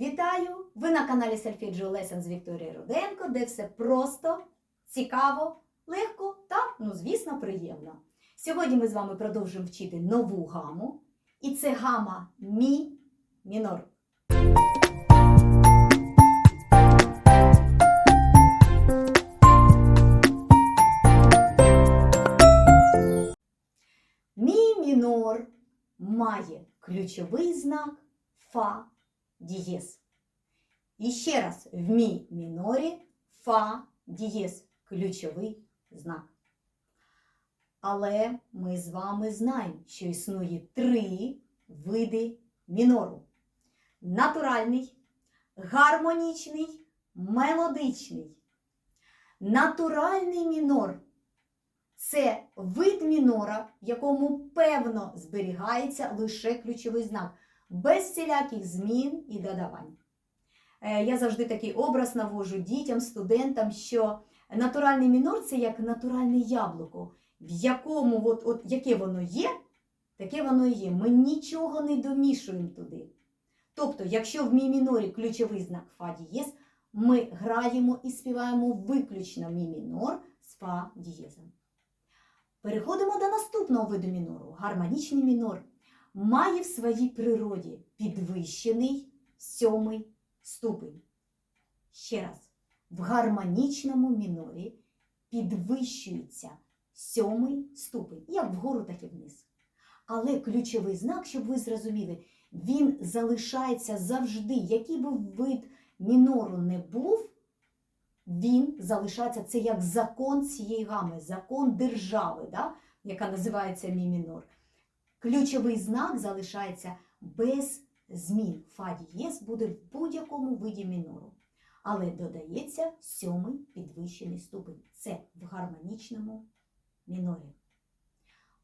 Вітаю! Ви на каналі Solfeggio Lessons з Вікторією Руденко, де все просто, цікаво, легко та, ну, звісно, приємно. Сьогодні ми з вами продовжуємо вчити нову гаму, і це гама Мі мінор. Мі мінор має ключовий знак Фа дієз. І ще раз, в мі мінорі Фа дієз ключовий знак. Але ми з вами знаємо, що існує три види мінору: натуральний, гармонічний, мелодичний. Натуральний мінор це вид мінора, в якому певно зберігається лише ключовий знак, без всіляких змін і додавань. Е, Я завжди такий образ навожу дітям, студентам, що натуральний мінор це як натуральне яблуко, в якому, от, от, яке воно є, таке воно і є. Ми нічого не домішуємо туди. Тобто, якщо в мі мінорі ключовий знак фа дієз, ми граємо і співаємо виключно мі мінор з фа дієзом. Переходимо до наступного виду мінору. Гармонічний мінор має в своїй природі підвищений сьомий ступень. Ще раз, в гармонічному мінорі підвищується сьомий ступень, як вгору, так і вниз. Але ключовий знак, щоб ви зрозуміли, він залишається завжди, який би вид мінору не був, він залишається це як закон цієї гами, закон держави, да? яка називається мі мінор. Ключовий знак залишається без змін. Фа дієз буде в будь-якому виді мінору. Але додається сьомий підвищений ступень. Це в гармонічному мінорі.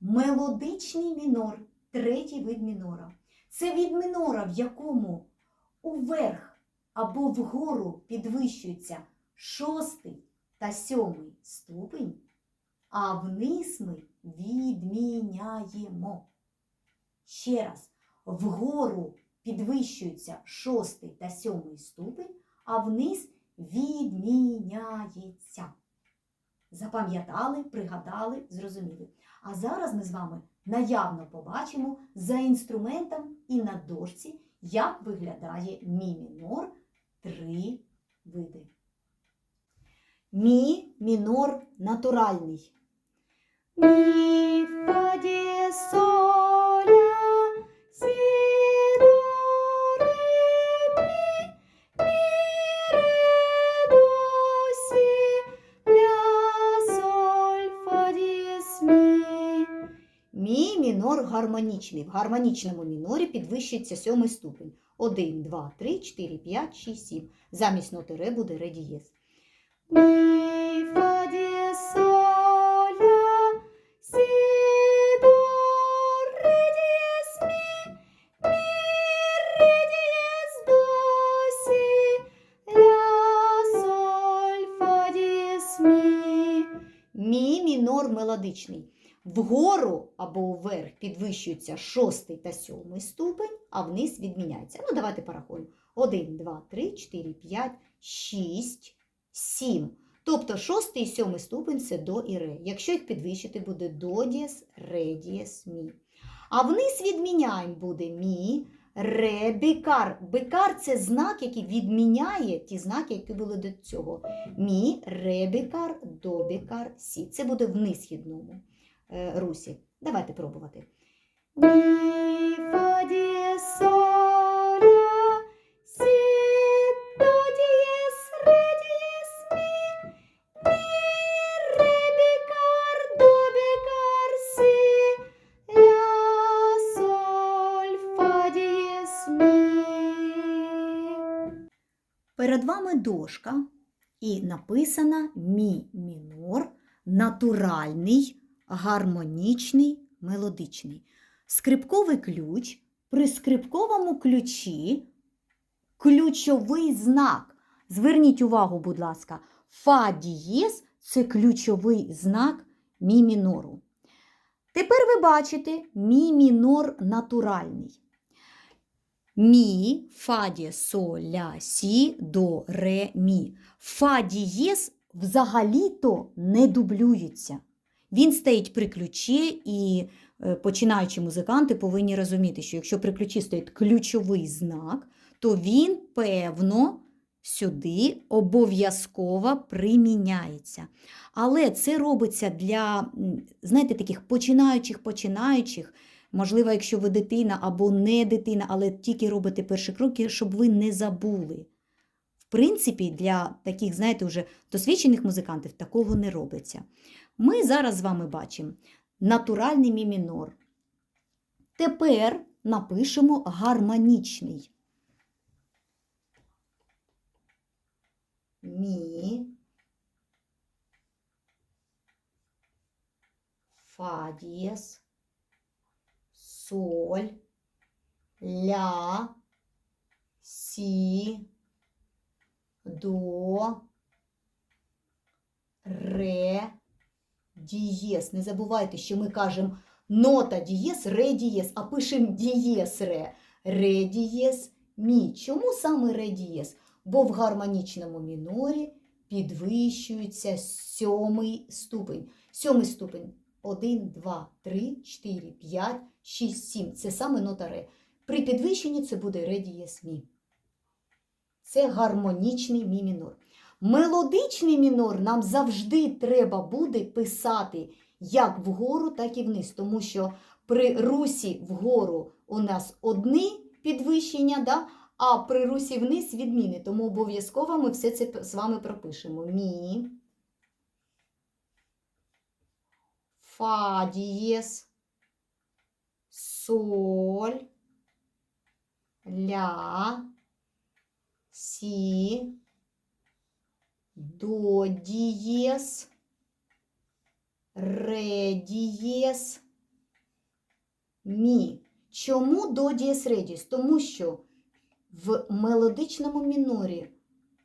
Мелодичний мінор третій вид мінора. Це від мінора, в якому уверх або вгору підвищується шостий та сьомий ступень, а вниз ми відміняємо. Ще раз, вгору підвищується шостий та сьомий ступень, а вниз відміняється. Запам'ятали, пригадали, зрозуміли. А зараз ми з вами наявно побачимо за інструментом і на дошці, як виглядає мі мінор три види. Мі мінор натуральний. Мі, фа, дієз, соль, мі, мінор гармонічний. В гармонічному мінорі підвищується сьомий ступень. 1, 2, 3, 4, 5, 6, 7. Замість ноти ре буде ре дієз. Мі, фа, дієз, мелодичний. Вгору або вверх підвищується шостий та сьомий ступень, а вниз відміняється. Ну, давайте порахуємо. 1, 2, 3, 4, 5, 6, 7. Тобто шостий і сьомий ступень це до і ре. Якщо їх підвищити, буде до дієс, ре дієс, мі. А вниз відміняємо буде мі, ре, бікар. Це знак, який відміняє ті знаки, які були до цього. Мі, ре, бікар, до бікар, сі. Це буде в низхідному е, русі. Давайте пробувати. Мі, фа, ді, соль, Перед вами дошка і написана мі мінор, натуральний, гармонічний, мелодичний. Скрипковий ключ. При скрипковому ключі ключовий знак. Зверніть увагу, будь ласка, фа дієз це ключовий знак мі мінору. Тепер ви бачите мі мінор натуральний. Мі, фа дієс, соль, ля, сі, до, ре, мі. Фа дієс взагалі-то не дублюється. Він стоїть при ключі, і е, починаючі музиканти повинні розуміти, що якщо при ключі стоїть ключовий знак, то він, певно, сюди обов'язково приміняється. Але це робиться для, знаєте, таких починаючих починаючих. Можливо, якщо ви дитина або не дитина, але тільки робите перші кроки, щоб ви не забули. В принципі, для таких, знаєте, вже досвідчених музикантів такого не робиться. Ми зараз з вами бачимо натуральний мі мінор. Тепер напишемо гармонічний. Мі. Фа дієс, соль, ля, сі, до, ре, дієс. Не забувайте, що ми кажемо нота дієс, ре дієс, а пишемо дієс ре. Ре дієс, мі. Чому саме ре дієс? Бо в гармонічному мінорі підвищується сьомий ступень. Сьомий ступень 1, 2, 3, 4, 5, 6, 7. Це саме нота ре. При підвищенні це буде ре дієс мі. Це гармонічний мі мінор. Мелодичний мінор нам завжди треба буде писати як вгору, так і вниз, тому що при русі вгору у нас одні підвищення, да? а при русі вниз відміни. Тому обов'язково ми все це з вами пропишемо. Мі, фа дієс, соль, ля, сі, до дієс, ре дієс, мі. Чому до дієс ре дієс? Тому що в мелодичному мінорі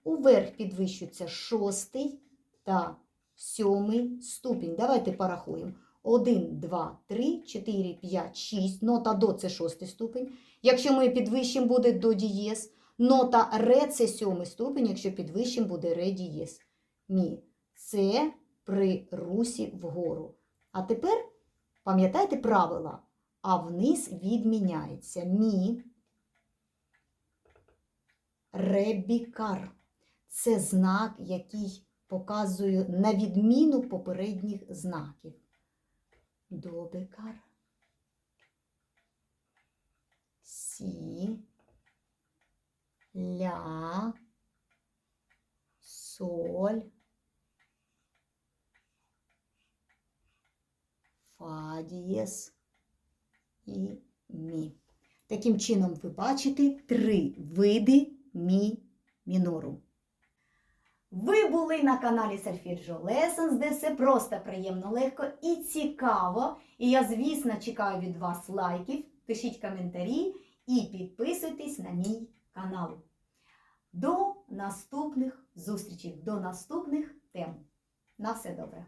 уверх підвищується шостий та сьомий ступінь. Давайте порахуємо. 1, 2, 3, 4, 5, 6. Нота до це шостий ступінь. Якщо ми підвищимо, буде до дієс. Нота ре це сьомий ступінь, якщо підвищимо, буде ре дієс. Мі. Це при русі вгору. А тепер пам'ятайте правила, а вниз відміняється. Мі. Ребікар. Це знак, який показує на відміну попередніх знаків. Добекар. Сі. Ля. Соль. Фа дієс і мі. Таким чином, ви бачите три види мі мінору. Ви були на каналі Solfeggio Lessons, де все просто приємно, легко і цікаво. І я, звісно, чекаю від вас лайків, пишіть коментарі і підписуйтесь на мій канал. До наступних зустрічей, до наступних тем. На все добре!